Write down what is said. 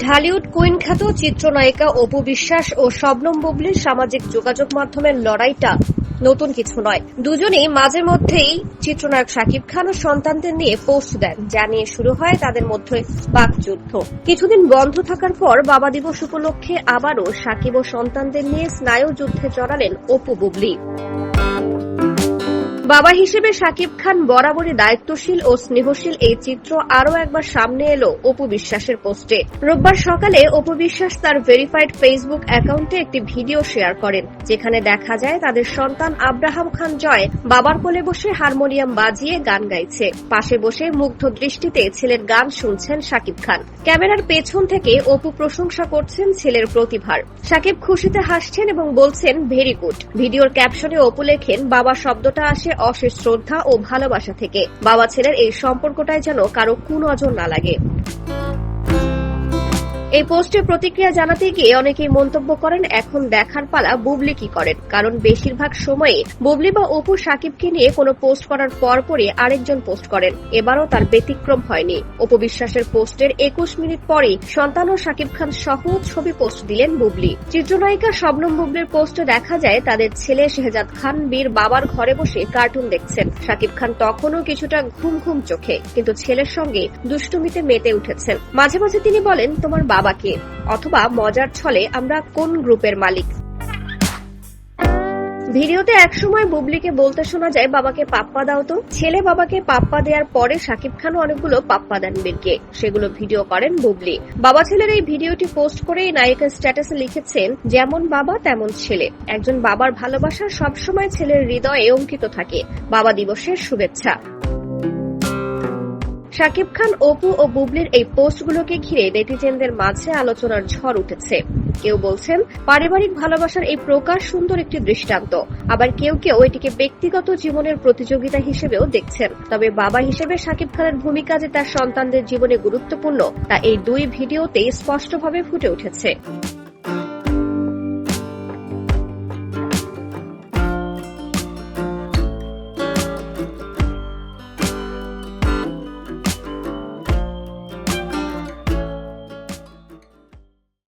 Dhallywood queen খ্যাত চিত্রনায়িকা অপু বিশ্বাস ও শবনম বুবলির সামাজিক যোগাযোগ মাধ্যমের লড়াইটা নতুন কিছু নয়। দুজনেই মাঝে মধ্যেই চিত্রনায়ক শাকিব খান ও সন্তানদের নিয়ে পোস্ট দেন, যা নিয়ে শুরু হয় তাদের মধ্যে বাকযুদ্ধ কিছুদিন বন্ধ থাকার পর বাবা দিবস উপলক্ষে আবারও শাকিব ও সন্তানদের নিয়ে স্নায়ু যুদ্ধে জড়ালেন অপু বুবলি। বাবা হিসেবে শাকিব খান বরাবরই দায়িত্বশীল ও স্নেহশীল এই চিত্র আরও একবার সামনে এলো অপু বিশ্বাসের পোস্টে। রোববার সকালে অপু বিশ্বাস তার ভেরিফাইড ফেসবুক অ্যাকাউন্টে একটি ভিডিও শেয়ার করেন, যেখানে দেখা যায় তাদের সন্তান আব্রাহাম খান জয় বাবার কোলে বসে হারমোনিয়াম বাজিয়ে গান গাইছে। পাশে বসে মুগ্ধ দৃষ্টিতে ছেলের গান শুনছেন শাকিব খান। ক্যামেরার পেছন থেকে অপু প্রশংসা করছেন ছেলের প্রতিভার। শাকিব খুশিতে হাসছেন এবং বলছেন, ভেরি গুড। ভিডিওর ক্যাপশনে অপু লেখেন, বাবা শব্দটা আসে অশেষ শ্রদ্ধা ও ভালোবাসা থেকে। বাবা ছেলের এই সম্পর্কটায় যেন কারও কুনজর না লাগে। এই পোস্টে প্রতিক্রিয়া জানাতে গিয়ে অনেকেই মন্তব্য করেন, এখন দেখার পালা বুবলি কি করেন? কারণ বেশিরভাগ সময়ে বুবলি বা অপু সাকিবকে নিয়ে কোনো পোস্ট করার পরপরই আরেকজন পোস্ট করেন। এবারও তার ব্যতিক্রম হয়নি। অপু বিশ্বাসের পোস্টের একুশ মিনিট পরেই সন্তান ও সাকিব খান সহ ছবি পোস্ট দিলেন বুবলি। চিত্রনায়িকা শবনম বুবলির পোস্টে দেখা যায়, তাদের ছেলে শেহজাদ খান বীর বাবার ঘরে বসে কার্টুন দেখছেন। সাকিব খান তখনও কিছুটা ঘুম ঘুম চোখে, কিন্তু ছেলের সঙ্গে দুষ্টুমিতে মেতে উঠেছেন। মাঝে মাঝে তিনি বলেন, তোমার বাবাকে, অথবা মজার ছলে আমরা কোন গ্রুপের মালিক? ভিডিওতে একসময় বুবলিকে বলতে শোনা যায়, বাবাকে পাপ্পা দাও তো। ছেলে বাবাকে পাপ্পা দেওয়ার পরে শাকিব খানও অনেকগুলো পাপ্পা দেন বীরকে। সেগুলো ভিডিও করেন বুবলি। বাবা ছেলের এই ভিডিওটি পোস্ট করে নায়িকা স্ট্যাটাসে লিখেছেন, যেমন বাবা, তেমন ছেলে। একজন বাবার ভালোবাসা সবসময় ছেলের হৃদয়ে অঙ্কিত থাকে। বাবা দিবসের শুভেচ্ছা। শাকিব খান, অপু ও বুবলির এই পোস্টগুলোকে ঘিরে নেটিজেনদের মাঝে আলোচনার ঝড় উঠেছে। কেউ বলছেন, পারিবারিক ভালোবাসার এই প্রকাশ সুন্দর একটি দৃষ্টান্ত। আবার কেউ কেউ এটিকে ব্যক্তিগত জীবনের প্রতিযোগিতা হিসেবেও দেখছেন। তবে বাবা হিসেবে শাকিব খানের ভূমিকা যে তার সন্তানদের জীবনে গুরুত্বপূর্ণ, তা এই দুই ভিডিওতেই স্পষ্টভাবে ফুটে উঠেছে।